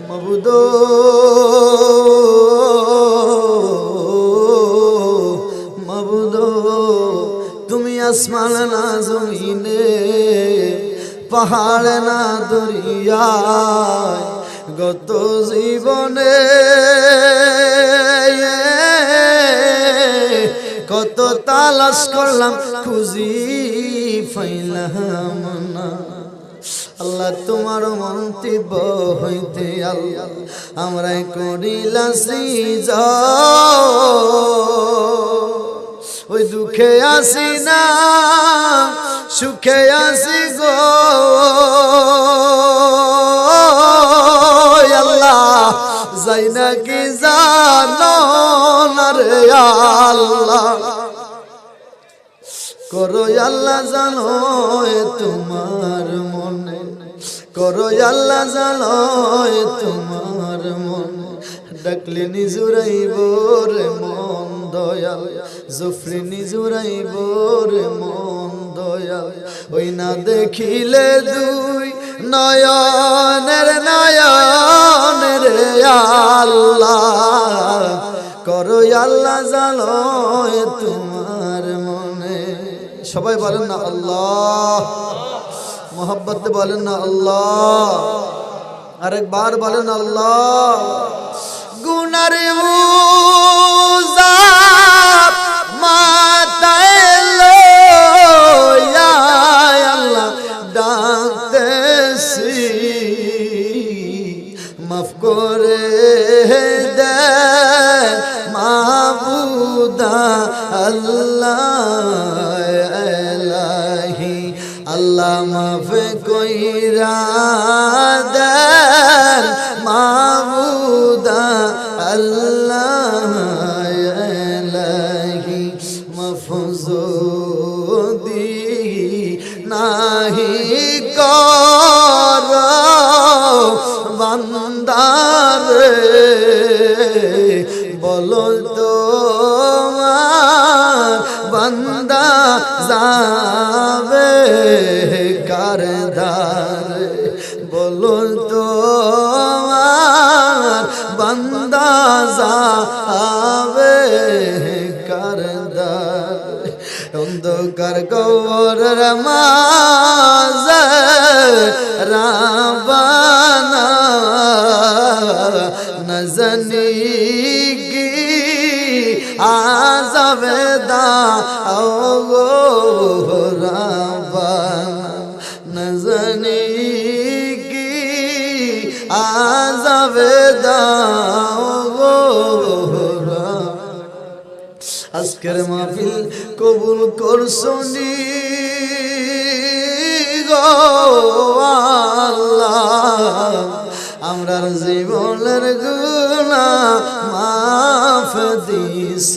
মবুদ। মবুদ। তুমি আসমান না জমিনে, পাহাড় না দরিয়ায় গত জীবনে। কত তালাশ করলাম, খুঁজি ফাইলাম না। আল্লাহ তোমার মন্তিব হইতে আল্লাহ আমরাই করিলা সৃজ ওই দুঃখে আসি না, সুখে আসি গো। আল্লাহ, যাই জানো না রে আল্লাহ। করো আল্লাহ জানো তোমার করো আল্লাহ এ তোমার মনে। ডাকলে নিজুরাইব রে মন দয়াল জফরি নিজুরাইব রে মন দয়াল। ওই না দেখিলে দুই নয়নের নয়নের আল্লাহ। করো আল্লাহ এ তোমার মনে। সবাই বলেন না, আল্লাহ। মোহাব্বত বলেন না, আল্লাহ। আরেকবার বলেন, আল্লাহ। গুনার লইয়া আল্লাহ ডাকতেছি। মাফ করে দে মাবুদা আল্লাহ। আল্লাহ মাফ কইরা দেন মাবুদা আল্লাহ এলাহি মফজুদি নাহি কর বান্দারে বলো তো বান্দা যাবে কারদার বলো তো বান্দা যাবে কারদার। অন্ধকার কবর মাঝ রাবানা নজনি কি আজাবে গো রাবানা। কি আজাবে দাও আজকের মাহফিল কবুল করছনি গো আমরার জীবনের গুণা মাফ দিস